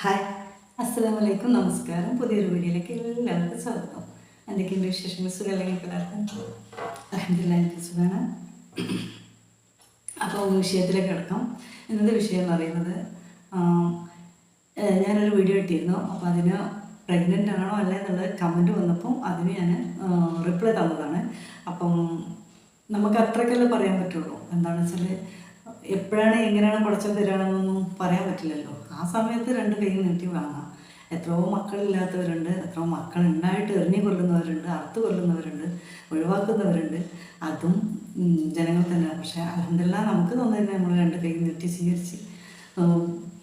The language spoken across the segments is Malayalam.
ഹായ്. അസ്സലാമു അലൈക്കും നമസ്കാരം. പുതിയൊരു വീഡിയോയിലേക്ക് എല്ലാവർക്കും സ്വാഗതം. എന്തൊക്കെയുണ്ട് വിശേഷങ്ങൾ? സുഖമല്ലേ എല്ലാവർക്കും? അലഹമില്ല എനിക്ക് സുഖമാണ് അപ്പോൾ വിഷയത്തിലേക്ക് കിടക്കാം. ഇന്നത്തെ വിഷയം എന്ന് പറയുന്നത് ഞാനൊരു വീഡിയോ ഇട്ടിരുന്നു. അപ്പോൾ അതിന് പ്രഗ്നന്റ് ആണോ അല്ല എന്നുള്ള കമന്റ് വന്നപ്പോൾ അതിന് ഞാൻ റിപ്ലൈ തന്നതാണ്. അപ്പം നമുക്ക് അത്രയ്ക്കല്ലേ പറയാൻ പറ്റുള്ളൂ. എന്താണെന്ന് വെച്ചാൽ എപ്പോഴാണ് എങ്ങനെയാണ് പടച്ചം തരാണെന്നൊന്നും പറയാൻ പറ്റില്ലല്ലോ. ആ സമയത്ത് രണ്ട് കൈ നീട്ടി വാങ്ങാം. എത്രയോ മക്കളില്ലാത്തവരുണ്ട് എത്രയോ മക്കൾ ഉണ്ടായിട്ട് എറിഞ്ഞു കൊല്ലുന്നവരുണ്ട് അറുത്ത് കൊല്ലുന്നവരുണ്ട് ഒഴിവാക്കുന്നവരുണ്ട്. അതും ജനങ്ങൾ തന്നെ. പക്ഷേ അലഹമില്ല നമുക്ക് തന്നെ നമ്മൾ രണ്ട് കൈ നീട്ടി സ്വീകരിച്ച്.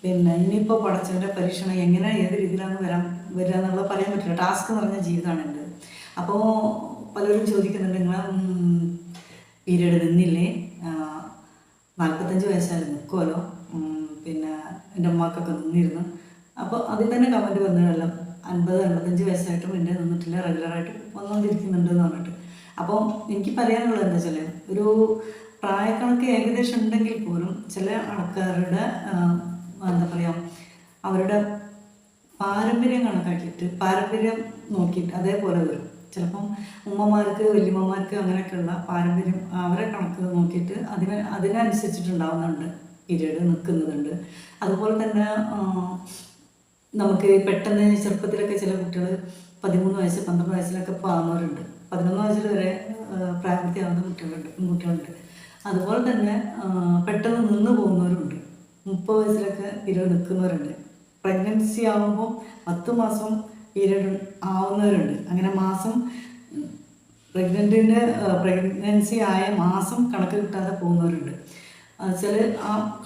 പിന്നെ ഇനിയിപ്പോൾ പടച്ചവന്റെ പരീക്ഷണം എങ്ങനെ ഏത് രീതിയിലാണ് വരാൻ വരിക എന്നുള്ളത് പറയാൻ പറ്റില്ല. ടാസ്ക് നിറഞ്ഞ ജീവിതമാണ് എന്റെ അപ്പോൾ പലരും ചോദിക്കുന്നുണ്ട് നിങ്ങൾ പീരീഡ് നിന്നില്ലേ? നാൽപ്പത്തഞ്ച് വയസ്സായാലും നിൽക്കുമല്ലോ പിന്നെ എന്റെ ഉമ്മാക്കൊക്കെ നിന്നിരുന്നു. അപ്പോൾ അതിൽ തന്നെ കമന്റ് വന്നതല്ല അൻപത് അൻപത്തഞ്ച് വയസ്സായിട്ടും എന്റെ നിന്നിട്ടില്ല റെഗുലറായിട്ട് വന്നുകൊണ്ടിരിക്കുന്നുണ്ട് എന്ന് പറഞ്ഞിട്ട്. അപ്പോൾ എനിക്ക് പറയാനുള്ളത് എന്താ വെച്ചാൽ ഒരു പ്രായക്കണക്ക് ഏകദേശം ഉണ്ടെങ്കിൽ പോലും ചില ആൾക്കാരുടെ എന്താ പറയുക അവരുടെ പാരമ്പര്യം കണക്കാക്കിയിട്ട് പാരമ്പര്യം നോക്കിയിട്ട് അതേപോലെ വരും. ചിലപ്പം ഉമ്മമാർക്ക് വല്യമ്മമാർക്ക് അങ്ങനെയൊക്കെയുള്ള പാരമ്പര്യം അവരെ കണക്ക് നോക്കിയിട്ട് അതിന് അതിനനുസരിച്ചിട്ടുണ്ടാവുന്നുണ്ട്. പീരീഡ് നിൽക്കുന്നതുണ്ട് അതുപോലെ തന്നെ നമുക്ക് പെട്ടെന്ന് ചെറുപ്പത്തിലൊക്കെ ചില കുട്ടികൾ പതിമൂന്ന് വയസ്സ് പന്ത്രണ്ട് വയസ്സിലൊക്കെ പാകുന്നവരുണ്ട് പതിനൊന്ന് വയസ്സിൽ വരെ ആ, പ്രായപൂർത്തിയാവുന്ന കുട്ടികളുണ്ട് പെൺകുട്ടികളുണ്ട്. അതുപോലെ തന്നെ പെട്ടെന്ന് നിന്ന് പോകുന്നവരുണ്ട്. മുപ്പത് വയസ്സിലൊക്കെ പീരീഡ് നിൽക്കുന്നവരുണ്ട്. പ്രഗ്നൻസി ആകുമ്പോൾ പത്ത് മാസം പീരീഡ് ആവുന്നവരുണ്ട്. അങ്ങനെ മാസം പ്രഗ്നന്റിന്റെ പ്രഗ്നൻസി ആയ മാസം കണക്ക് കിട്ടാതെ പോകുന്നവരുണ്ട്. ചില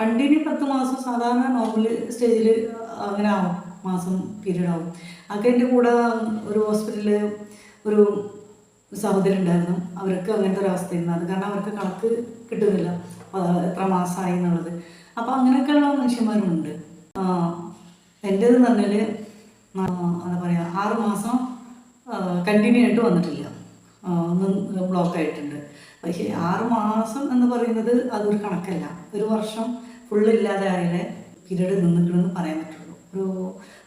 കണ്ടിന്യൂ പത്ത് മാസം സാധാരണ നോർമൽ സ്റ്റേജിൽ അങ്ങനെ ആവും. മാസം പീരീഡ് ആവും. അതൊക്കെ എന്റെ കൂടെ ഒരു ഹോസ്പിറ്റലിൽ ഒരു സഹോദരി ഉണ്ടായിരുന്നു. അവർക്ക് അങ്ങനത്തെ ഒരു അത് കാരണം അവർക്ക് കണക്ക് കിട്ടുന്നില്ല. എത്ര മാസമായി എന്നുള്ളത്. അപ്പോൾ അങ്ങനെയൊക്കെയുള്ള മനുഷ്യന്മാരുണ്ട് എന്റേത് എന്ന് പറഞ്ഞാൽ എന്താ പറയുക ആറ് മാസം കണ്ടിന്യൂ ആയിട്ട് വന്നിട്ടില്ല. ഒന്നും ബ്ലോക്ക് ആയിട്ടുണ്ട്. പക്ഷേ ആറ് മാസം എന്ന് പറയുന്നത് അതൊരു കണക്കല്ല. ഒരു വർഷം ഫുള്ള് ഇല്ലാതെ ആയാലേ പീരീഡ് നിന്നിട്ടുണ്ടെന്ന് പറയാൻ പറ്റുള്ളൂ. ഒരു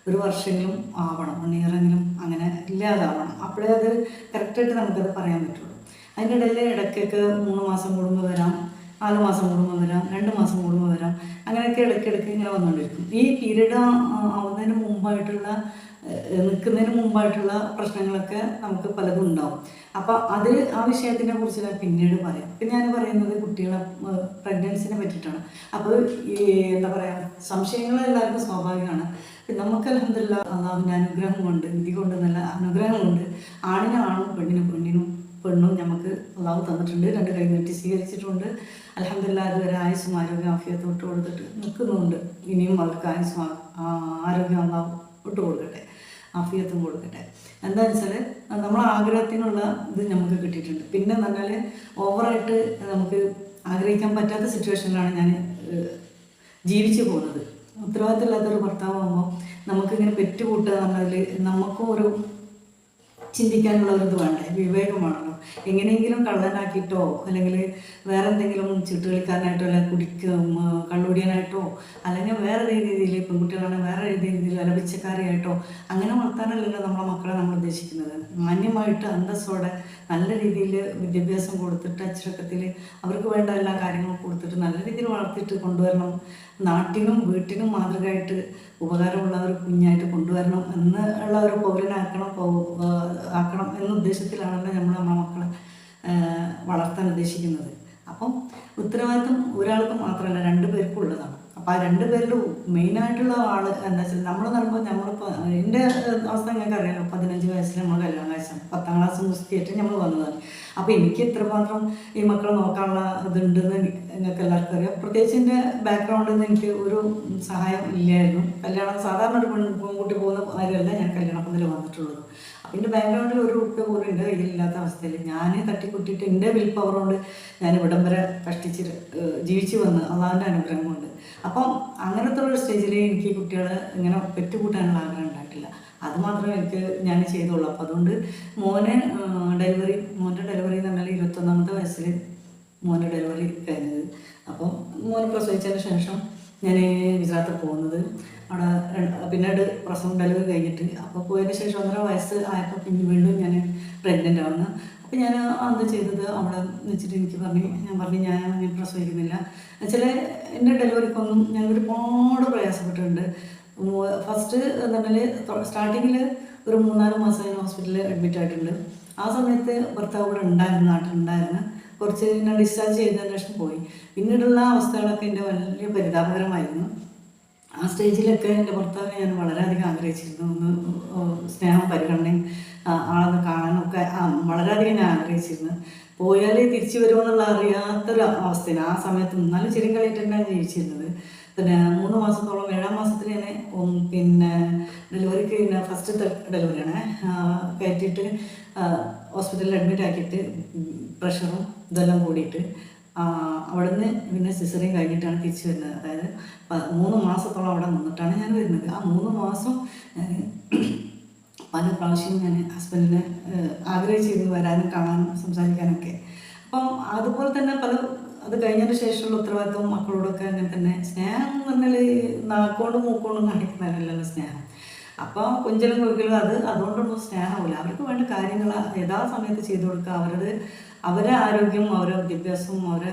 ഒരു വർഷമെങ്കിലും ആവണം. വൺ ഇയറെങ്കിലും അങ്ങനെ ഇല്ലാതാവണം. അപ്പോഴേ അത് കറക്റ്റായിട്ട് നമുക്കത് പറയാൻ പറ്റുള്ളൂ. അതിന്റെ ഇടയിൽ ഇടയ്ക്കൊക്കെ മൂന്ന് മാസം കൂടുമ്പോൾ വരാം. നാല് മാസം കൂടുമ്പോൾ വരാം രണ്ട് മാസം കൂടുമ്പോൾ വരാം. അങ്ങനെയൊക്കെ ഇടയ്ക്കിടയ്ക്ക് ഇങ്ങനെ വന്നുകൊണ്ടിരിക്കും. ഈ പീരീഡ് ആവുന്നതിന് മുമ്പായിട്ടുള്ള നിൽക്കുന്നതിന് മുമ്പായിട്ടുള്ള പ്രശ്നങ്ങളൊക്കെ നമുക്ക് പലതും ഉണ്ടാവും. അപ്പോൾ അത് ആ വിഷയത്തിനെ കുറിച്ച് ഞാൻ പിന്നീട് പറയാം. പിന്നെ ഞാൻ പറയുന്നത് കുട്ടികളെ പ്രഗ്നൻസിനെ പറ്റിയിട്ടാണ്. അപ്പോൾ ഈ എന്താ പറയുക സംശയങ്ങൾ എല്ലാവർക്കും സ്വാഭാവികമാണ്. നമുക്ക് അലഹമില്ല അള്ളാഹുവിന്റെ അനുഗ്രഹം കൊണ്ട് വിധി കൊണ്ട് നല്ല അനുഗ്രഹം കൊണ്ട് ആണിനും ആണും പെണ്ണിനും പെണ്ണിനും പെണ്ണും നമുക്ക് അള്ളാഹു തന്നിട്ടുണ്ട്. രണ്ട് കൈ നീട്ടി സ്വീകരിച്ചിട്ടുണ്ട്. അലഹമില്ല അതുവരെ ആയുസ്സും ആരോഗ്യം ആഫിയത്ത് ഇട്ട് കൊടുത്തിട്ട് നിൽക്കുന്നുണ്ട്. ഇനിയും അവർക്ക് ആയുസ്സും ആ- ആ- ആരോഗ്യം അള്ളാഹു ഇട്ട് കൊടുക്കട്ടെ. ആഫിയത്തും കൊടുക്കട്ടെ. എന്താണെന്ന് വെച്ചാൽ നമ്മളെ ആഗ്രഹത്തിനുള്ള ഇത് നമുക്ക് കിട്ടിയിട്ടുണ്ട്. പിന്നെ എന്ന് ഓവറായിട്ട് നമുക്ക് ആഗ്രഹിക്കാൻ പറ്റാത്ത സിറ്റുവേഷനിലാണ് ഞാൻ ജീവിച്ചു പോകുന്നത്. ഉത്തരവാദിത്തമില്ലാത്തൊരു ഭർത്താവുമ്പോൾ നമുക്കിങ്ങനെ പെറ്റുകൂട്ടുക എന്നുള്ളതിൽ നമുക്കും ഒരു ചിന്തിക്കാനുള്ള ഒരു ഇത് വേണ്ടേ? വിവേകമാണല്ലോ എങ്ങനെയെങ്കിലും കള്ളനാക്കിയിട്ടോ അല്ലെങ്കിൽ വേറെ എന്തെങ്കിലും ചീട്ടുകളിക്കാരനായിട്ടോ അല്ലെങ്കിൽ കുടിക്കും കള്ളുടിയനായിട്ടോ അല്ലെങ്കിൽ വേറെ രീതിയിൽ പെൺകുട്ടികളാണെങ്കിൽ വേറെ രീതിയിൽ അലപിച്ചക്കാരെയായിട്ടോ അങ്ങനെ വളർത്താനല്ലല്ലോ നമ്മളെ മക്കളെ നമ്മൾ ഉദ്ദേശിക്കുന്നത്. മാന്യമായിട്ട് അന്തസ്സോടെ നല്ല രീതിയിൽ വിദ്യാഭ്യാസം കൊടുത്തിട്ട് അച്ചടക്കത്തിൽ അവർക്ക് വേണ്ട എല്ലാ കാര്യങ്ങളും കൊടുത്തിട്ട് നല്ല രീതിയിൽ വളർത്തിയിട്ട് കൊണ്ടുവരണം. നാട്ടിനും വീട്ടിനും മാതൃകയായിട്ട് ഉപകാരമുള്ള ഒരു കുഞ്ഞായിട്ട് കൊണ്ടുവരണം എന്ന് ഉള്ള ഒരു പൗരനാക്കണം ആക്കണം എന്ന ഉദ്ദേശത്തിലാണല്ലോ നമ്മൾ നമ്മുടെ മക്കളെ വളർത്താൻ ഉദ്ദേശിക്കുന്നത്. അപ്പം ഉത്തരവാദിത്വം ഒരാൾക്ക് മാത്രമല്ല രണ്ട് പേർക്കും ഉള്ളതാണ്. അപ്പോൾ ആ രണ്ട് പേരിൽ മെയിനായിട്ടുള്ള ആൾ എന്താ വെച്ചാൽ നമ്മൾ നടക്കുമ്പോൾ നമ്മളിപ്പോൾ എന്റെ അവസ്ഥ ഞങ്ങൾക്ക് അറിയാം പതിനഞ്ച് വയസ്സിൽ നമ്മൾ കല്യാണം കഴിച്ചാൽ പത്താം ക്ലാസ് മുസ്തിയായിട്ട് നമ്മൾ വന്നതാണ് അപ്പോൾ എനിക്ക് എത്രമാത്രം ഈ മക്കളെ നോക്കാനുള്ള ഇതുണ്ടെന്ന് നിങ്ങൾക്ക് എല്ലാവർക്കും അറിയാം. പ്രത്യേകിച്ച് എന്റെ ബാക്ക്ഗ്രൗണ്ടിൽ നിന്ന് എനിക്ക് ഒരു സഹായം ഇല്ലായിരുന്നു. കല്യാണം സാധാരണ ഒരു പെൺ പെൺകുട്ടി പോകുന്ന കാര്യമല്ല ഞാൻ കല്യാണപ്പന്തൽ വന്നിട്ടുള്ളത്. എന്റെ ബാക്ക്ഗ്രൗണ്ടിൽ ഒരു റുപ്യ പോലും എന്റെ കയ്യിലില്ലാത്ത അവസ്ഥയിൽ ഞാൻ തട്ടിക്കുട്ടിയിട്ട് എന്റെ വിൽ പവർ കൊണ്ട് ഞാൻ ഇവിടം വരെ കഷ്ടിച്ച് ജീവിച്ചു വന്ന് അള്ളാഹിന്റെ അനുഗ്രഹം കൊണ്ട്. അപ്പം അങ്ങനത്തെ ഒരു സ്റ്റേജിൽ എനിക്ക് കുട്ടികളെ ഇങ്ങനെ പെറ്റുകൂട്ടാനുള്ള ആഗ്രഹം ഉണ്ടായിട്ടില്ല. അതുമാത്രമേ എനിക്ക് ഞാൻ ചെയ്തുള്ളൂ. അപ്പോൾ അതുകൊണ്ട് മോനെ ഡെലിവറി മോന്റെ ഡെലിവറി എന്ന് പറഞ്ഞാൽ ഇരുപത്തൊന്നാമത്തെ വയസ്സിൽ മോന്റെ ഡെലിവറി കഴിഞ്ഞത്. അപ്പം മോനെ പ്രസവിച്ചതിന് ശേഷം ഞാൻ ഗുജറാത്തിൽ പോകുന്നത്. അവിടെ പിന്നീട് പ്രസവം ഡെലിവറി കഴിഞ്ഞിട്ട് അപ്പോൾ പോയതിന് ശേഷം ഒന്നര വയസ്സ് ആയപ്പോൾ പിന്നെ വീണ്ടും ഞാൻ പ്രഗ്നന്റ് ആവുന്നു. അപ്പോൾ ഞാൻ അന്ന് ചെയ്തത് അവിടെ വെച്ചിട്ട് എനിക്ക് പറഞ്ഞു ഞാൻ പറഞ്ഞു ഞാൻ ഞാൻ പ്രസവിക്കുന്നില്ല. ചില എന്റെ ഡെലിവറിക്കൊന്നും ഞാൻ ഒരുപാട് പ്രയാസപ്പെട്ടിട്ടുണ്ട്. ഫസ്റ്റ് എന്ന് പറഞ്ഞാൽ സ്റ്റാർട്ടിങ്ങിൽ ഒരു മൂന്നാൽ മാസം ഞാൻ ഹോസ്പിറ്റലിൽ അഡ്മിറ്റ് ആയിട്ടുണ്ട്. ആ സമയത്ത് ഭർത്താവ് ഇവിടെ ഉണ്ടായിരുന്നു നാട്ടിലുണ്ടായിരുന്നു. കുറച്ച് ഞാൻ ഡിസ്ചാർജ് ചെയ്തതിന് ശേഷം പോയി. പിന്നീടുള്ള അവസ്ഥകളൊക്കെ എന്റെ വലിയ പരിതാപകരമായിരുന്നു. ആ സ്റ്റേജിലൊക്കെ എന്റെ ഭർത്താവിനെ ഞാൻ വളരെയധികം ആഗ്രഹിച്ചിരുന്നു. ഒന്ന് സ്നേഹം പരിഗണനയും ആളൊന്ന് കാണാനൊക്കെ വളരെയധികം ഞാൻ ആഗ്രഹിച്ചിരുന്നു. പോയാലേ തിരിച്ചു വരുമെന്നുള്ള അറിയാത്തൊരു അവസ്ഥയാണ്. ആ സമയത്ത് നല്ല ചെറിയ കളിയിട്ടാണ് ജീവിച്ചിരുന്നത്. പിന്നെ മൂന്ന് മാസത്തോളം ഏഴാം മാസത്തിൽ ഞാൻ ഡെലിവറിക്ക് പിന്നെ ഫസ്റ്റ് ഡെലിവറിയാണ് കയറ്റിയിട്ട് ഹോസ്പിറ്റലിൽ അഡ്മിറ്റ് ആക്കിയിട്ട് പ്രഷറും ഇതെല്ലാം കൂടിയിട്ട് അവിടുന്ന് പിന്നെ സിസറിയും കഴിഞ്ഞിട്ടാണ് തിരിച്ചു വരുന്നത്. അതായത് മൂന്ന് മാസത്തോളം അവിടെ നിന്നിട്ടാണ് ഞാൻ വരുന്നത്. ആ മൂന്ന് മാസം ഞാൻ പല പ്രാവശ്യം ഞാൻ ഹസ്ബൻഡിനെ ആഗ്രഹിച്ചിരുന്നു വരാനും കാണാനും സംസാരിക്കാനൊക്കെ. അപ്പം അതുപോലെ തന്നെ പല അത് കഴിഞ്ഞതിന് ശേഷമുള്ള ഉത്തരവാദിത്വം മക്കളോടൊക്കെ അങ്ങനെ തന്നെ സ്നേഹം എന്ന് പറഞ്ഞാൽ നാക്കോണ്ടും മൂക്കോണ്ടും കാണിക്കുന്നതല്ലല്ലോ സ്നേഹം. അപ്പോൾ കുഞ്ചലും കുഴിക്കലും അത് അതുകൊണ്ടൊന്നും സ്നേഹമില്ല. അവർക്ക് വേണ്ട കാര്യങ്ങൾ യഥാസമയത്ത് ചെയ്തു കൊടുക്കുക. അവരുടെ അവരെ ആരോഗ്യം അവരെ വിദ്യാഭ്യാസവും അവരെ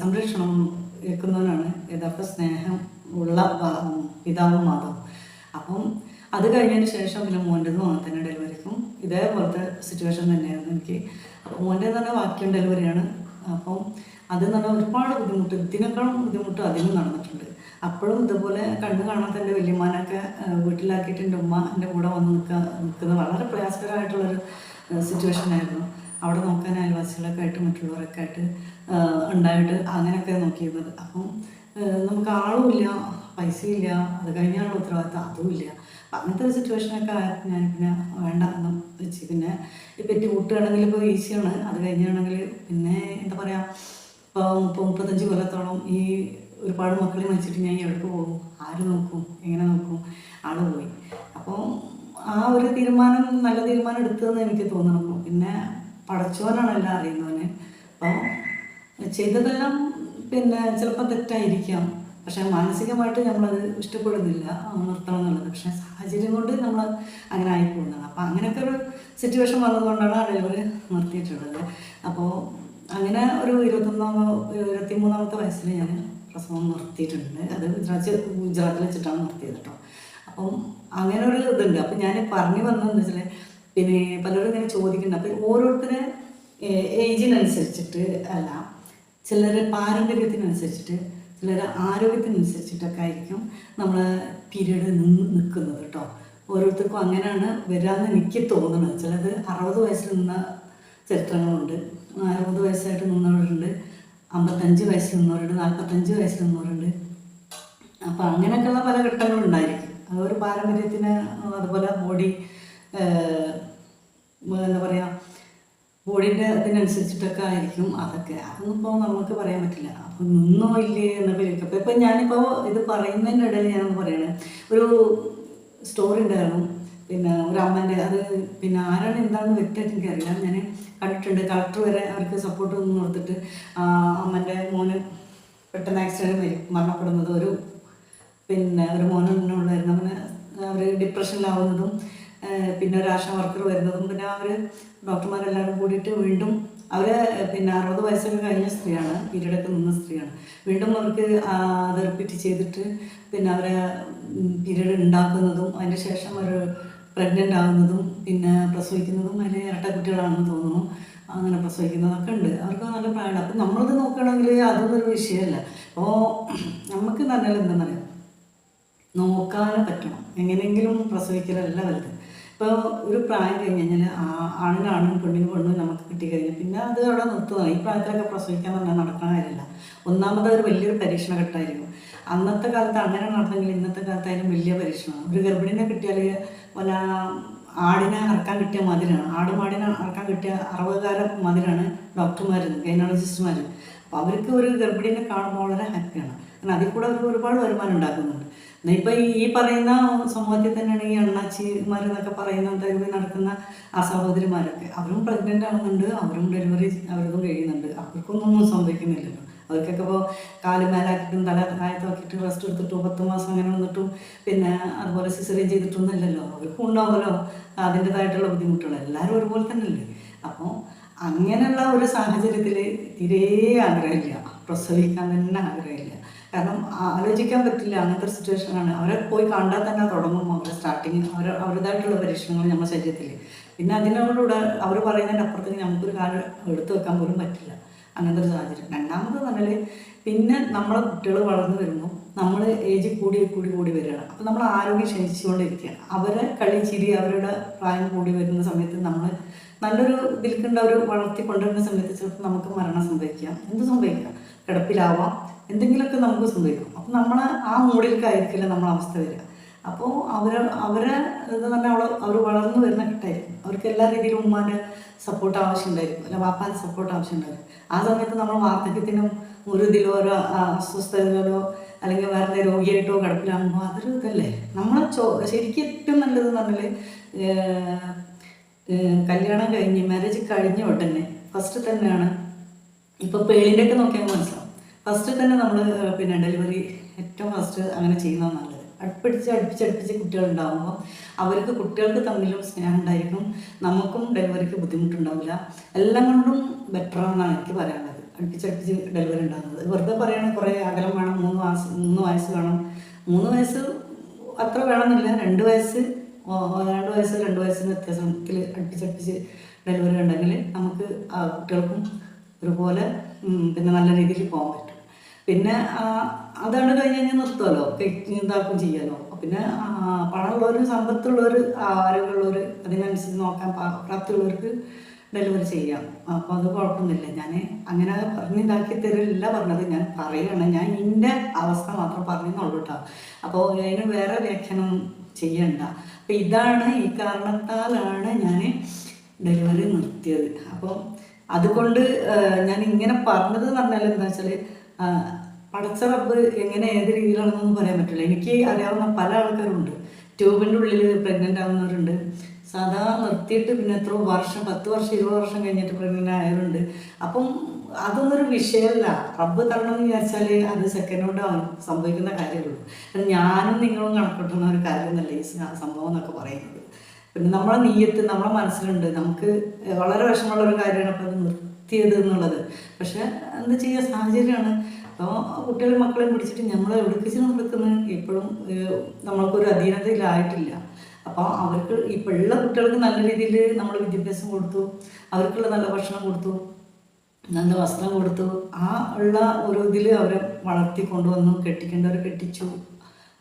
സംരക്ഷണവും വെക്കുന്നവനാണ് യഥാർത്ഥ സ്നേഹം ഉള്ള പിതാവും മാതാവും. അപ്പം അത് കഴിഞ്ഞതിന് ശേഷം പിന്നെ മോന്റെതും അങ്ങനെ തന്നെ ഡെലിവറിക്കും ഇതേപോലത്തെ സിറ്റുവേഷൻ തന്നെയായിരുന്നു എനിക്ക്. അപ്പോൾ മോന്റെ തന്നെ വാക്യം ഡെലിവറിയാണ് അപ്പം അത് എന്ന് പറഞ്ഞാൽ ഒരുപാട് ബുദ്ധിമുട്ട് ഇതിനേക്കാളും ബുദ്ധിമുട്ട് അതിനും നടന്നിട്ടുണ്ട്. അപ്പോഴും ഇതുപോലെ കണ്ടു കാണാത്ത എന്റെ വലിയമാനൊക്കെ വീട്ടിലാക്കിയിട്ടുണ്ട്. ഉമ്മ എന്റെ കൂടെ വന്ന് നിൽക്കുക നിൽക്കുന്ന വളരെ പ്രയാസകരമായിട്ടുള്ളൊരു സിറ്റുവേഷൻ ആയിരുന്നു. അവിടെ നോക്കാൻ അയൽവാസികളൊക്കെ ആയിട്ട് മറ്റുള്ളവരൊക്കെ ആയിട്ട് ഉണ്ടായിട്ട് അങ്ങനെയൊക്കെ നോക്കിയിരുന്നത്. അപ്പം നമുക്ക് ആളുമില്ല പൈസയില്ല അത് കഴിഞ്ഞാലുള്ള ഉത്തരവാദിത്തം അതുമില്ല അങ്ങനത്തെ ഒരു സിറ്റുവേഷനൊക്കെ ആയപ്പോൾ ഞാൻ പിന്നെ വേണ്ട എന്ന് വെച്ച്. പിന്നെ ഇപ്പം പെറ്റി കൂട്ടുകയാണെങ്കിൽ ഇപ്പോൾ ഈസിയാണ്. അത് കഴിഞ്ഞാണെങ്കിൽ പിന്നെ എന്താ പറയുക ഇപ്പോൾ മുപ്പത് മുപ്പത്തഞ്ച് കൊല്ലത്തോളം ഈ ഒരുപാട് മക്കളെ വെച്ചിട്ട് ഞാൻ എവിടെ പോകും? ആര് നോക്കും? എങ്ങനെ നോക്കും? ആൾ പോയി. അപ്പോൾ ആ ഒരു തീരുമാനം നല്ല തീരുമാനം എടുത്തതെന്ന് എനിക്ക് തോന്നുന്നു പിന്നെ പടച്ചോനാണ് എല്ലാം അറിയുന്നവന്. അപ്പോൾ ചെയ്തതെല്ലാം പിന്നെ ചിലപ്പോൾ തെറ്റായിരിക്കാം. പക്ഷേ മാനസികമായിട്ട് നമ്മളത് ഇഷ്ടപ്പെടുന്നില്ല. നിർത്തണം എന്നുള്ളത്. പക്ഷേ സാഹചര്യം കൊണ്ട് നമ്മൾ അങ്ങനെ ആയിപ്പോകുന്നതാണ്. അപ്പോൾ അങ്ങനെയൊക്കെ ഒരു സിറ്റുവേഷൻ വന്നതുകൊണ്ടാണ് ആ ഡെലിവറി നിർത്തിയിട്ടുള്ളത്. അപ്പോൾ അങ്ങനെ ഒരു ഇരുപത്തൊന്നാമോ ഇരുപത്തി മൂന്നാമത്തെ വയസ്സിൽ ഞാൻ പ്രസവം നിർത്തിയിട്ടുണ്ട്. അത് ഗുജറാത്ത് ഗുജറാത്തിൽ വെച്ചിട്ടാണ് നിർത്തിയത് കേട്ടോ. അപ്പം അങ്ങനെ ഒരു ഇതുണ്ട്. അപ്പം ഞാൻ പറഞ്ഞു വന്നതെന്ന് വെച്ചാൽ പിന്നെ പലരും ഇങ്ങനെ ചോദിക്കുന്നുണ്ട് അപ്പം ഓരോരുത്തരെ ഏജിനനുസരിച്ചിട്ട് അല്ല ചിലർ പാരമ്പര്യത്തിനനുസരിച്ചിട്ട് ചിലർ ആരോഗ്യത്തിനനുസരിച്ചിട്ടൊക്കെ ആയിരിക്കും നമ്മൾ പീരീഡ് നിന്ന് നിൽക്കുന്നത് കേട്ടോ. ഓരോരുത്തർക്കും അങ്ങനെയാണ് വരാമെന്ന് എനിക്ക് തോന്നുന്നത് ചിലത് അറുപത് വയസ്സിൽ നിന്ന ചരിത്രങ്ങളുണ്ട്. അറുപത് വയസ്സായിട്ട് നിന്നവരുണ്ട്. അമ്പത്തഞ്ച് വയസ്സിൽ നിന്നവരുണ്ട് നാൽപ്പത്തഞ്ച് വയസ്സിൽ നിന്നവരുണ്ട് അപ്പം അങ്ങനെയൊക്കെയുള്ള പല ഘട്ടങ്ങളുണ്ടായിരിക്കും അത് ഒരു പാരമ്പര്യത്തിന് അതുപോലെ ബോഡി എന്താ പറയുക ബോഡീന്റെ ഇതിനനുസരിച്ചിട്ടൊക്കെ ആയിരിക്കും അതൊക്കെ. അതൊന്നും ഇപ്പോൾ നമുക്ക് പറയാൻ പറ്റില്ല. അപ്പോൾ നിന്നോ ഇല്ലേ എന്നൊക്കെ ചോദിക്കും അപ്പോൾ ഇപ്പം ഞാനിപ്പോൾ ഇത് പറയുന്നതിന്റെ ഇടയിൽ ഞാനൊന്ന് പറയണേ. ഒരു സ്റ്റോറി ഉണ്ടായിരുന്നു. പിന്നെ ഒരു അമ്മന്റെ അത് പിന്നെ ആരാണ് എന്താണെന്ന് വ്യക്തമായിട്ട് എനിക്കറിയില്ല. ഞാൻ കണ്ടിട്ടുണ്ട് കളക്ടർ വരെ അവർക്ക് സപ്പോർട്ട് ഒന്നും കൊടുത്തിട്ട് അമ്മന്റെ മോന് പെട്ടെന്ന് ആക്സിഡന്റ് വരും മരണപ്പെടുന്നത് ഒരു പിന്നെ ഒരു മോനുള്ളായിരുന്നു അവന് അവർ ഡിപ്രഷനിലാവുന്നതും പിന്നെ ഒരു ആശാ വർക്കർ വരുന്നതും പിന്നെ അവർ ഡോക്ടർമാരെല്ലാവരും കൂടിയിട്ട് വീണ്ടും അവർ പിന്നെ അറുപത് വയസ്സൊക്കെ കഴിഞ്ഞ സ്ത്രീയാണ് പീരീഡൊക്കെ നിന്ന സ്ത്രീയാണ്. വീണ്ടും അവർക്ക് അത് റിപ്പീറ്റ് ചെയ്തിട്ട് പിന്നെ അവരെ പീരീഡ് ഉണ്ടാക്കുന്നതും അതിന്റെ ശേഷം അവർ പ്രഗ്നന്റ് ആകുന്നതും പിന്നെ പ്രസവിക്കുന്നതും അതിൽ ഇരട്ട കുട്ടികളാണെന്ന് തോന്നുന്നു. അങ്ങനെ പ്രസവിക്കുന്നതൊക്കെ ഉണ്ട്. അവർക്ക് നല്ല പ്രായമാണ് അപ്പം നമ്മളത് നോക്കുകയാണെങ്കിൽ അതൊന്നും ഒരു വിഷയമല്ല. അപ്പോൾ നമുക്ക് നല്ല എന്താണെന്നറിയാം നോക്കാനും പറ്റണം. എങ്ങനെയെങ്കിലും പ്രസവിക്കലല്ല വലുത്. ഇപ്പോൾ ഒരു പ്രായം കഴിഞ്ഞ് കഴിഞ്ഞാൽ ആണിനാണും പെണ്ണിന് പെണ്ണും നമുക്ക് കിട്ടിക്കഴിഞ്ഞാൽ പിന്നെ അത് അവിടെ നിർത്തുന്നതാണ്. ഈ പ്രായത്തിലൊക്കെ പ്രസവിക്കാൻ പറഞ്ഞാൽ നടക്കണ കാര്യമില്ല. ഒന്നാമത് ഒരു വലിയൊരു പരീക്ഷണ ഘട്ടമായിരിക്കും അന്നത്തെ കാലത്ത് അങ്ങനെ നടന്നെങ്കിൽ ഇന്നത്തെ കാലത്തായാലും വലിയ പരീക്ഷണമാണ് ഒരു ഗർഭിണിനെ കിട്ടിയാൽ വല്ല ആടിനെ അറക്കാൻ കിട്ടിയ മതിരാണ് ആടും ആടിനെ അറക്കാൻ കിട്ടിയ അറുപതുകാല മതിരാണ് ഡോക്ടർമാർ ഗൈനോളജിസ്റ്റുമാർ അപ്പോൾ അവർക്ക് ഒരു ഗർഭിണീനെ കാണുമ്പോൾ വളരെ ഹാപ്പിയാണ്. കാരണം അതിൽ കൂടെ അവർ ഒരുപാട് വരുമാനം ഉണ്ടാക്കുന്നുണ്ട്. ഇപ്പോൾ ഈ പറയുന്ന സമൂഹത്തിൽ തന്നെയാണ് ഈ അണ്ണാച്ചിമാർ എന്നൊക്കെ പറയുന്ന തെരുവിൽ നടക്കുന്ന ആ സഹോദരിമാരൊക്കെ. അവരും പ്രഗ്നന്റ് ആവുന്നുണ്ട് അവരും ഡെലിവറി അവർക്കും കഴിയുന്നുണ്ട്. അവർക്കൊന്നും സംഭവിക്കുന്നില്ലല്ലോ. അവർക്കൊക്കെ ഇപ്പോൾ കാൽ മേലാക്കിയിട്ടും തല താഴത്താക്കിയിട്ട് റെസ്റ്റ് എടുത്തിട്ടും പത്ത് മാസം അങ്ങനെ നിന്നിട്ടും പിന്നെ അതുപോലെ സിസറിൻ ചെയ്തിട്ടൊന്നുമില്ലല്ലോ. അവർക്കും ഉണ്ടാവുമല്ലോ. അതിന്റെതായിട്ടുള്ള ബുദ്ധിമുട്ടുകൾ. എല്ലാവരും ഒരുപോലെ തന്നെയല്ലേ? അപ്പോൾ അങ്ങനെയുള്ള ഒരു സാഹചര്യത്തിൽ തീരെ ആഗ്രഹമില്ല. പ്രസവിക്കാൻ തന്നെ ആഗ്രഹമില്ല. കാരണം ആലോചിക്കാൻ പറ്റില്ല. അങ്ങനത്തെ ഒരു സിറ്റുവേഷനാണ് അവരെ പോയി കണ്ടാൽ തന്നെ തുടങ്ങും. അവരുടെ സ്റ്റാർട്ടിങ് അവർ അവരുടേതായിട്ടുള്ള പരീക്ഷണങ്ങൾ നമ്മുടെ ശരീരത്തിൽ പിന്നെ അതിനോടുകൂടെ അവർ പറയുന്നതിന്റെ അപ്പുറത്തേക്ക് നമുക്കൊരു കാര്യം എടുത്തു വെക്കാൻ പോലും പറ്റില്ല. അങ്ങനത്തെ ഒരു സാഹചര്യം. രണ്ടാമത് പറഞ്ഞാൽ പിന്നെ നമ്മളെ കുട്ടികൾ വളർന്നു വരുന്നു. നമ്മൾ ഏജ് കൂടി കൂടി കൂടി വരികയാണ്. അപ്പോൾ നമ്മൾ ആരോഗ്യം ക്ഷയിച്ചുകൊണ്ടിരിക്കുകയാണ് അവരെ കളി ചിരി അവരുടെ പ്രായം കൂടി വരുന്ന സമയത്ത് നമ്മൾ നല്ലൊരു ഇതിൽക്കുണ്ട് അവർ കൊണ്ടുവരുന്ന സമയത്ത് ചിലപ്പോൾ നമുക്ക് മരണം സംഭവിക്കാം. എന്ത് സംഭവിക്കാം? കിടപ്പിലാവാം. എന്തെങ്കിലുമൊക്കെ നമുക്ക് സംഭവിക്കും. അപ്പം നമ്മൾ ആ മൂടിലേക്കായിരിക്കില്ല നമ്മളെ അവസ്ഥ വരിക. അപ്പോൾ അവർ അവർ എന്ന് പറഞ്ഞാൽ അവൾ അവർ വളർന്നു വരുന്ന കിട്ടായിരിക്കും അവർക്ക് എല്ലാ രീതിയിലും ഉമ്മാന്റെ സപ്പോർട്ട് ആവശ്യമുണ്ടായിരിക്കും. അല്ല വാപ്പാന്റെ സപ്പോർട്ട് ആവശ്യമുണ്ടായിരിക്കും. ആ സമയത്ത് നമ്മൾ വാർദ്ധക്യത്തിനും ഒരു ഇതിലോ ഒരു അസ്വസ്ഥതകളോ അല്ലെങ്കിൽ വേറെ രോഗിയായിട്ടോ കിടപ്പിലാകുമ്പോൾ അതൊരു ഇതല്ലേ? നമ്മൾ ചോ ശരിക്കും ഏറ്റവും നല്ലതെന്ന് പറഞ്ഞാൽ കല്യാണം കഴിഞ്ഞ് മാരേജ് കഴിഞ്ഞ ഉടനെ ഫസ്റ്റ് തന്നെയാണ് ഇപ്പോൾ പേളിന്റെ ഒക്കെ നോക്കിയാൽ മനസ്സിലാവും. ഫസ്റ്റ് തന്നെ നമ്മൾ പിന്നെ ഡെലിവറി ഏറ്റവും ഫസ്റ്റ് അങ്ങനെ ചെയ്യുന്നതാണ് നല്ലത്. അടുപ്പിടിച്ച് അടുപ്പിച്ചടുപ്പിച്ച് കുട്ടികളുണ്ടാകുമ്പോൾ അവർക്ക് കുട്ടികൾക്ക് തമ്മിലും സ്നേഹം ഉണ്ടായിരിക്കും. നമുക്കും ഡെലിവറിക്ക് ബുദ്ധിമുട്ടുണ്ടാവില്ല. എല്ലാം കൊണ്ടും ബെറ്റർ ആണെന്നാണ് എനിക്ക് പറയാനുള്ളത്. അടുപ്പിച്ചടുപ്പിച്ച് അടുപ്പിച്ച് ഡെലിവറി ഉണ്ടാകുന്നത് വെറുതെ പറയണ കുറേ അകലം വേണം മൂന്ന് മാസം മൂന്ന് വയസ്സ് വേണം. മൂന്ന് വയസ്സ് അത്ര വേണമെന്നില്ല. രണ്ട് വയസ്സ് രണ്ട് വയസ്സ് രണ്ട് വയസ്സിന് വ്യത്യാസത്തിൽ അടുപ്പിച്ചടുപ്പിച്ച് ഡെലിവറി ഉണ്ടെങ്കിൽ നമുക്ക് കുട്ടികൾക്കും ഒരുപോലെ പിന്നെ നല്ല രീതിയിൽ പോകാൻ പറ്റും. പിന്നെ അതാണ് കഴിഞ്ഞ് കഴിഞ്ഞാൽ നിർത്തുമല്ലോ ഇതാക്കും ചെയ്യാലോ. പിന്നെ പണമുള്ളവർ സമ്പത്തുള്ളവർ ആരോഗ്യമുള്ളവർ അതിനനുസരിച്ച് നോക്കാൻ പ്രാപ്തിയുള്ളവർക്ക് ഡെലിവറി ചെയ്യാം. അപ്പോൾ അത് കുഴപ്പമൊന്നുമില്ല. ഞാൻ അങ്ങനെ പറഞ്ഞിതാക്കി തരില്ല പറഞ്ഞത്. ഞാൻ പറയുകയാണ് ഞാൻ എന്റെ അവസ്ഥ മാത്രം പറഞ്ഞെന്നുള്ളൂ കേട്ടോ അപ്പോൾ അതിന് വേറെ വ്യാഖ്യാനം ചെയ്യണ്ട. അപ്പം ഇതാണ് ഈ കാരണത്താലാണ് ഞാൻ ഡെലിവറി നിർത്തിയത്. അപ്പോൾ അതുകൊണ്ട് ഞാൻ ഇങ്ങനെ പറഞ്ഞത് പറഞ്ഞാൽ എന്താ വെച്ചാൽ പടച്ച റബ്ബ് എങ്ങനെ ഏത് രീതിയിലാണെന്നൊന്നും പറയാൻ പറ്റില്ല. എനിക്ക് അറിയാവുന്ന പല ആൾക്കാരുണ്ട് ട്യൂബിന്റെ ഉള്ളിൽ പ്രഗ്നന്റ് ആവുന്നവരുണ്ട്. സാധാ നിർത്തിയിട്ട് പിന്നെ എത്ര വർഷം പത്ത് വർഷം ഇരുപത് വർഷം കഴിഞ്ഞിട്ട് പ്രഗ്നന്റ് ആയവരുണ്ട്. അപ്പം അതൊന്നൊരു വിഷയമല്ല. റബ്ബ് തരണം എന്ന് വിചാരിച്ചാൽ അത് സെക്കൻഡ് കൊണ്ട് സംഭവിക്കുന്ന കാര്യമുള്ളൂ ഞാനും നിങ്ങളും കണക്കെട്ടുന്ന ഒരു കാര്യമൊന്നുമല്ല ഈ സംഭവം എന്നൊക്കെ പറയുന്നത്. പിന്നെ നമ്മളെ നീയത്ത് നമ്മളെ മനസ്സിലുണ്ട്. നമുക്ക് വളരെ വിഷമമുള്ള ഒരു കാര്യമാണ് അപ്പോൾ അത് നിർത്തിയത് എന്നുള്ളത്. പക്ഷെ എന്താ ചെയ്യുക സാഹചര്യമാണ്. അപ്പോൾ കുട്ടികളും മക്കളെ പിടിച്ചിട്ട് നമ്മൾ എവിടേക്ക് ചെന്ന് നിൽക്കുന്നത് എപ്പോഴും നമ്മൾക്കൊരു അധീനതയിലായിട്ടില്ല. അപ്പോൾ അവർക്ക് ഇപ്പോഴുള്ള കുട്ടികൾക്ക് നല്ല രീതിയിൽ നമ്മൾ വിദ്യാഭ്യാസം കൊടുത്തു അവർക്കുള്ള നല്ല ഭക്ഷണം കൊടുത്തു നല്ല വസ്ത്രം കൊടുത്തു ആ ഉള്ള ഒരു ഇതിൽ അവരെ വളർത്തി കൊണ്ടുവന്നു കെട്ടിക്കേണ്ടവർ കെട്ടിച്ചു.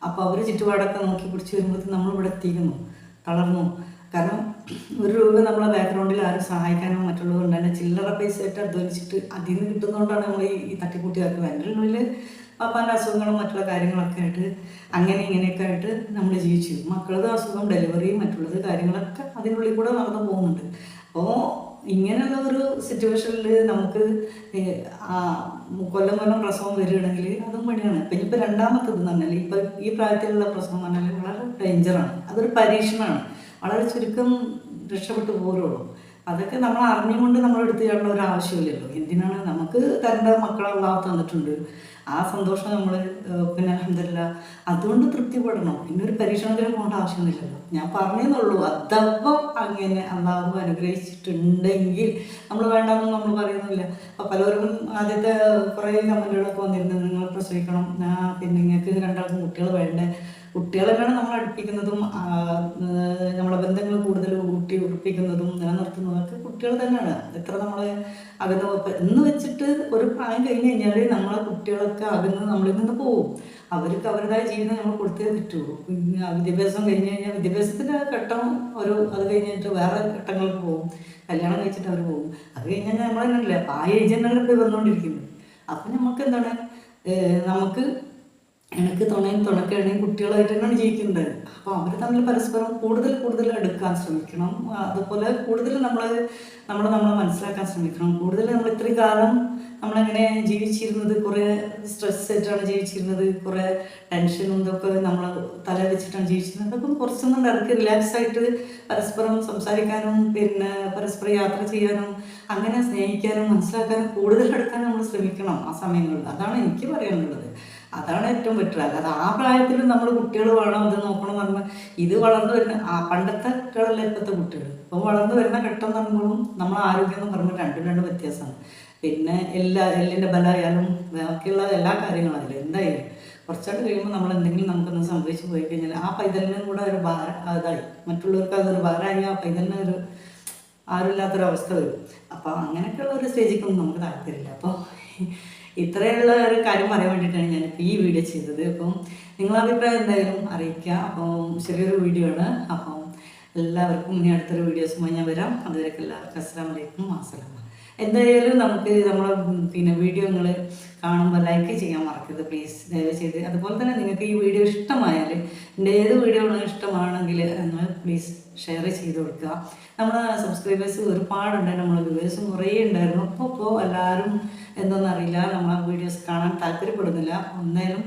അപ്പോൾ അവർ ചുറ്റുപാടൊക്കെ നോക്കി പിടിച്ച് വരുമ്പോഴത്തേക്കും നമ്മളിവിടെ എത്തിക്കുന്നു. തളർന്നു. കാരണം ഒരു രൂപ നമ്മളെ ബാക്ക്ഗ്രൗണ്ടിൽ ആരും സഹായിക്കാനോ മറ്റുള്ളവർ ഉണ്ടായിരുന്ന ചില്ലറ പൈസ ആയിട്ട് അധ്വാനിച്ചിട്ട് അതിൽ നിന്ന് കിട്ടുന്നതുകൊണ്ടാണ് നമ്മൾ ഈ തട്ടിക്കൂട്ടിയാക്കുന്നത് എന്റെ ഉള്ളിൽ പാപ്പാന്റെ അസുഖങ്ങളും മറ്റുള്ള കാര്യങ്ങളൊക്കെ ആയിട്ട് അങ്ങനെ ഇങ്ങനെയൊക്കെ ആയിട്ട് നമ്മൾ ജീവിച്ചു. മക്കളുടെ അസുഖം ഡെലിവറിയും മറ്റുള്ളത് കാര്യങ്ങളൊക്കെ അതിനുള്ളിൽ കൂടെ നടന്നു പോകുന്നുണ്ട്. അപ്പോൾ ഇങ്ങനെയുള്ള ഒരു സിറ്റുവേഷനിൽ നമുക്ക് കൊല്ലം കൊല്ലം പ്രസവം വരികയാണെങ്കിൽ അതും പണിയാണ്. ഇപ്പം ഇനിയിപ്പോൾ രണ്ടാമത്തത് എന്ന് പറഞ്ഞാൽ ഇപ്പം ഈ പ്രായത്തിലുള്ള പ്രസവം എന്ന് പറഞ്ഞാൽ വളരെ ഡേഞ്ചറാണ് അതൊരു പരീക്ഷണമാണ്. വളരെ ചുരുക്കം രക്ഷപ്പെട്ടു പോരുള്ളൂ. അതൊക്കെ നമ്മൾ അറിഞ്ഞുകൊണ്ട് നമ്മൾ എടുത്തു ചെയ്യേണ്ട ഒരു ആവശ്യമില്ലല്ലോ. എന്തിനാണ് നമുക്ക് തരേണ്ട മക്കളെ അള്ളാഹ് തന്നിട്ടുണ്ട് ആ സന്തോഷം നമ്മൾ പിന്നെ എന്തല്ല അതുകൊണ്ട് തൃപ്തിപ്പെടണം. ഇന്നൊരു പരീക്ഷണത്തിന് പോകേണ്ട ആവശ്യമൊന്നുമില്ലല്ലോ. ഞാൻ പറഞ്ഞെന്നുള്ളൂ അഥവാ അങ്ങനെ അള്ളാഹു അനുഗ്രഹിച്ചിട്ടുണ്ടെങ്കിൽ നമ്മൾ വേണ്ടെന്ന് നമ്മൾ പറയുന്നില്ല. അപ്പം പലവരും ആദ്യത്തെ കുറേ കമന്റുകളൊക്കെ വന്നിരുന്നു നിങ്ങൾ പ്രസവിക്കണം പിന്നെ നിങ്ങൾക്ക് രണ്ടാൾക്കും കുട്ടികൾ വേണ്ടേ? കുട്ടികളെല്ലാം നമ്മൾ അടുപ്പിക്കുന്നതും നമ്മളെ ബന്ധങ്ങൾ കൂടുതൽ കൂട്ടി ഉറപ്പിക്കുന്നതും നിലനിർത്തുന്നതും ഒക്കെ കുട്ടികൾ തന്നെയാണ്. എത്ര നമ്മളെ അകന്ന് എന്ന് വെച്ചിട്ട് ഒരു പ്രായം കഴിഞ്ഞ് കഴിഞ്ഞാൽ നമ്മളെ കുട്ടികളൊക്കെ അകന്ന് നമ്മളിൽ നിന്ന് പോകും അവർക്ക് അവരുടെ ജീവിതം നമ്മൾ കൊടുത്തേ പറ്റുള്ളൂ. വിദ്യാഭ്യാസം കഴിഞ്ഞ് കഴിഞ്ഞാൽ വിദ്യാഭ്യാസത്തിന്റെ ഘട്ടം ഒരു അത് കഴിഞ്ഞിട്ട് വേറെ ഘട്ടങ്ങൾക്ക് പോകും കല്യാണം കഴിച്ചിട്ട് അവർ പോകും അത് കഴിഞ്ഞാൽ നമ്മൾ തന്നെയല്ലേ. ആ ഏജ് വന്നുകൊണ്ടിരിക്കുന്നത് അപ്പം നമുക്ക് എന്താണ് നമുക്ക് എനിക്ക് തുണയും തുണക്കേണയും കുട്ടികളായിട്ട് തന്നെയാണ് ജീവിക്കുന്നത്. അപ്പോൾ അവർ തമ്മിൽ പരസ്പരം കൂടുതൽ കൂടുതൽ എടുക്കാൻ ശ്രമിക്കണം. അതുപോലെ കൂടുതൽ നമ്മൾ നമ്മൾ നമ്മളെ മനസ്സിലാക്കാൻ ശ്രമിക്കണം. കൂടുതൽ നമ്മൾ ഇത്രയും കാലം നമ്മളങ്ങനെ ജീവിച്ചിരുന്നത് കുറേ സ്ട്രെസ് ആയിട്ടാണ് ജീവിച്ചിരുന്നത് കുറേ ടെൻഷനും ഇതൊക്കെ നമ്മൾ തല വെച്ചിട്ടാണ് ജീവിച്ചിരുന്നത്. അതൊക്കെ കുറച്ചൊന്നും ഇറക്കി റിലാക്സ് ആയിട്ട് പരസ്പരം സംസാരിക്കാനും പിന്നെ പരസ്പരം യാത്ര ചെയ്യാനും അങ്ങനെ സ്നേഹിക്കാനും മനസ്സിലാക്കാനും കൂടുതൽ എടുക്കാൻ നമ്മൾ ശ്രമിക്കണം ആ സമയങ്ങളിൽ. അതാണ് എനിക്ക് പറയാനുള്ളത്. അതാണ് ഏറ്റവും ബെറ്റർ അല്ലാതെ ആ പ്രായത്തിൽ നമ്മൾ കുട്ടികൾ വേണം ഇത് നോക്കണം എന്ന് പറയുമ്പോൾ ഇത് വളർന്നു വരുന്ന ആ പണ്ടത്തെ കുട്ടികളല്ല ഇപ്പോഴത്തെ കുട്ടികൾ ഇപ്പം വളർന്നു വരുന്ന ഘട്ടം എന്ന് പറയുമ്പോഴും നമ്മൾ ആരോഗ്യം എന്ന് പറയുമ്പോൾ രണ്ടും രണ്ടും വ്യത്യാസമാണ്. പിന്നെ എല്ലാ എല്ലിന്റെ ബലമായാലും ബാക്കിയുള്ള എല്ലാ കാര്യങ്ങളും അതിൽ എന്തായാലും. കുറച്ചായിട്ട് കഴിയുമ്പോൾ നമ്മൾ എന്തെങ്കിലും നമുക്കൊന്ന് സംഭവിച്ചു പോയി കഴിഞ്ഞാൽ ആ പൈതലിനും കൂടെ ഒരു ഭാര അതായി മറ്റുള്ളവർക്ക് അതൊരു ഭാരമായി ആ പൈതലിന് ഒരു ആരുമില്ലാത്തൊരവസ്ഥ വരും. അപ്പോൾ അങ്ങനെയൊക്കെയുള്ള ഒരു സ്റ്റേജിക്കൊന്നും നമുക്ക് താല്പര്യമില്ല. അപ്പോൾ ഇത്രയുള്ള ഒരു കാര്യം പറയാൻ വേണ്ടിയിട്ടാണ് ഞാൻ ഈ വീഡിയോ ചെയ്തത്. അപ്പം നിങ്ങളുടെ അഭിപ്രായം എന്തായാലും അറിയിക്കുക അപ്പം ചെറിയൊരു വീഡിയോ ആണ്. അപ്പം എല്ലാവർക്കും ഇനി അടുത്തൊരു വീഡിയോസുമായി ഞാൻ വരാം. അതുവരെയൊക്കെ എല്ലാവർക്കും അസ്സാം വലൈക്കും അസ്സലാം എന്തായാലും നമുക്ക് നമ്മളെ പിന്നെ വീഡിയോ നിങ്ങൾ കാണുമ്പോൾ ലൈക്ക് ചെയ്യാൻ മറക്കരുത് പ്ലീസ് ദയവ് ചെയ്ത് അതുപോലെ തന്നെ നിങ്ങൾക്ക് ഈ വീഡിയോ ഇഷ്ടമായാൽ എന്റെ ഏത് വീഡിയോ ഇഷ്ടമാണെങ്കിൽ നിങ്ങൾ പ്ലീസ് ഷെയർ ചെയ്ത് കൊടുക്കുക. നമ്മുടെ സബ്സ്ക്രൈബേഴ്സ് ഒരുപാടുണ്ട് നമ്മൾ വ്യൂവേഴ്സും കുറേ ഉണ്ടായിരുന്നു. അപ്പോൾ ഇപ്പോൾ എല്ലാവരും എന്താണെന്നറിയില്ല നമ്മളെ വീഡിയോസ് കാണാൻ താല്പര്യപ്പെടുന്നില്ല. ഒന്നേലും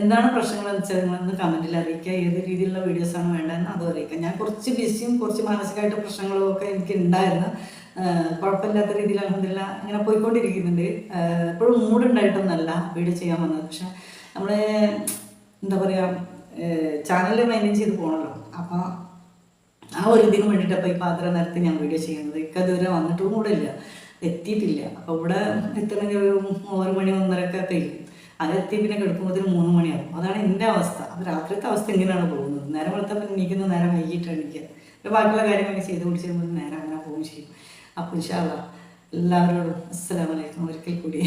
എന്താണ് പ്രശ്നങ്ങളെന്ന് വെച്ചാൽ നിങ്ങളൊന്ന് കമന്റിൽ അറിയിക്കുക. ഏത് രീതിയിലുള്ള വീഡിയോസാണ് വേണ്ടതെന്ന് അതും അറിയിക്കുക. ഞാൻ കുറച്ച് ബിസിയും കുറച്ച് മാനസികമായിട്ട് പ്രശ്നങ്ങളും ഒക്കെ എനിക്ക് ഉണ്ടായിരുന്നു കുഴപ്പമില്ലാത്ത രീതിയിൽ അലഹമില്ല ഇങ്ങനെ പോയിക്കൊണ്ടിരിക്കുന്നുണ്ട്. എപ്പോഴും മൂടുണ്ടായിട്ടൊന്നല്ല വീഡിയോ ചെയ്യാൻ വന്നത്. പക്ഷെ നമ്മൾ എന്താ പറയുക ചാനൽ മെയിന്റെയിൻ ചെയ്ത് പോകണല്ലോ അപ്പോൾ ആ ഒരു ഇതിന് വേണ്ടിയിട്ടപ്പോൾ ഈ പാത്രം നേരത്തെ ഞാൻ വീഡിയോ ചെയ്യുന്നത്. ഇക്ക ദൂരെ വന്നിട്ടും കൂടെ ഇല്ല എത്തിയിട്ടില്ല. അപ്പോൾ ഇവിടെ എത്തണമെങ്കിൽ ഒരു ഒരു മണി ഒന്നരക്കെ കഴിയും എത്തി പിന്നെ കിടക്കുമ്പോഴത്തേന് മൂന്ന് മണിയാകും അതാണ് എന്റെ അവസ്ഥ. അപ്പോൾ രാത്രിത്തെ അവസ്ഥ എങ്ങനെയാണ് പോകുന്നത്. നേരം വെളുത്തപ്പോൾ എണീക്കുന്ന നേരം വൈകിട്ടാണ് പിന്നെ ബാക്കിയുള്ള കാര്യങ്ങളൊക്കെ ചെയ്ത് പിടിച്ചിരുമ്പോൾ നേരം അങ്ങനെ പോവുകയും ചെയ്യും. അപ്പോൾ ഇൻഷാല്ല എല്ലാവരോടും അസ്സലാമലൈക്കും ഒരിക്കൽ കൂടി.